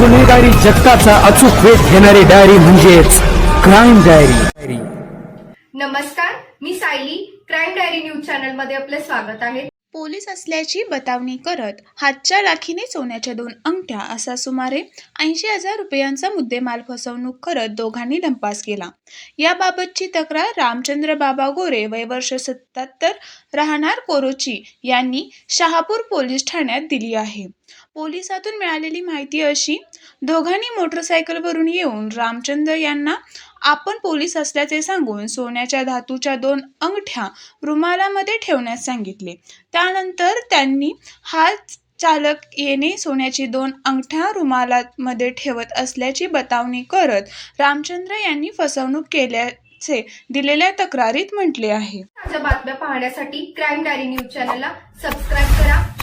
गुन्हेगारी जगताचा अचूक वेध घेणारी डायरी म्हणजेच क्राईम डायरी नमस्कार मी सायली. क्राईम डायरी न्यूज चॅनलमध्ये आपले स्वागत आहे. पोलीस असल्याची बतावणी करत हातच्या राखीने सोन्याच्या दोन अंगठ्या असा सुमारे ऐंशी हजार रुपयांचा मुद्देमाल फसवणूक करत दोघांनी धंपास केला. याबाबतची तक्रार रामचंद्र बाबा गोरे वय वर्ष सत्याहत्तर राहणार कोरोची यांनी शहापूर पोलीस ठाण्यात दिली आहे. पोलिसातून मिळालेली माहिती अशी दोघांनी मोटरसायकलवरून येऊन रामचंद्र यांना आपण पोलीस असल्याचे सांगून सोन्याच्या धातूच्या दोन अंगठ्या रुमालामध्ये ठेवण्यास सांगितले. त्यानंतर त्यांनी हाच चालक येणे सोन्याची दोन अंगठ्या रुमालामध्ये ठेवत असल्याची बतावणी करत रामचंद्र यांनी फसवणूक केल्याचे दिलेल्या तक्रारीत म्हटले आहे. ताज्या बातम्या पाहण्यासाठी क्राईम डायरी न्यूज चॅनलला सबस्क्राईब करा.